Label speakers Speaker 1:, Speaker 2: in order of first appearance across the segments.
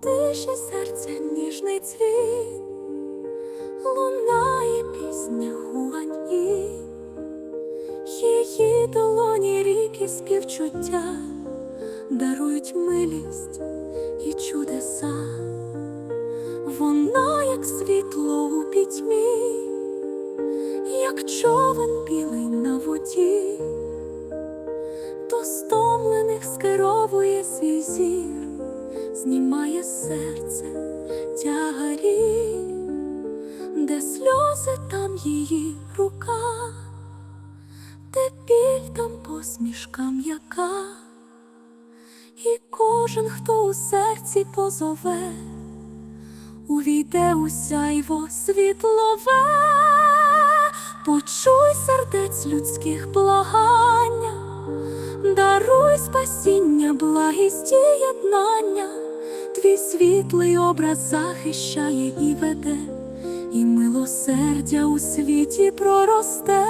Speaker 1: тиші серця ніжний цвіт, лунає пісня гуані, її долоні ріки співчуття дарують милість і чудеса, вона, як світло у пітьмі, як човен білий на воді, до її рука, де біль там посмішка м'яка, і кожен, хто у серці позове, увійде у сяйво світлове, почуй сердець людських благання. Даруй спасіння, благість і єднання, твій світлий образ захищає і веде, і милосердя у світі проросте.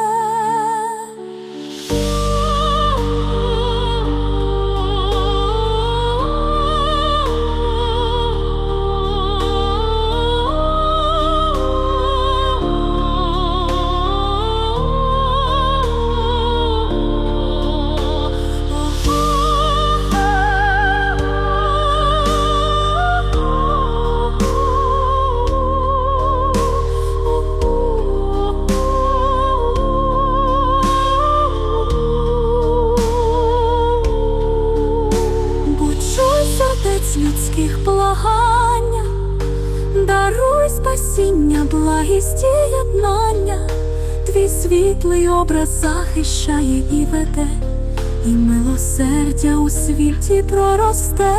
Speaker 1: Сердець людських благання, даруй спасіння, благість і єднання, твій світлий образ захищає і веде, і милосердя у світі проросте.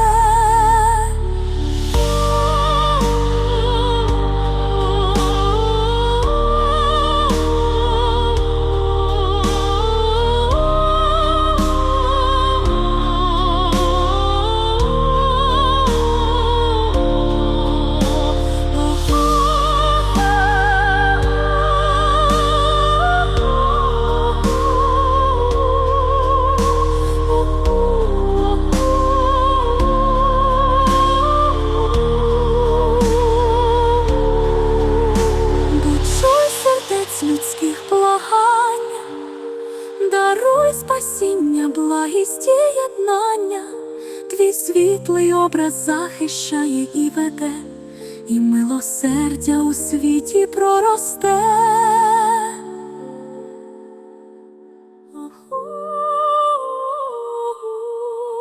Speaker 1: Благість і єднання, твій світлий образ захищає і веде, і милосердя у світі проросте.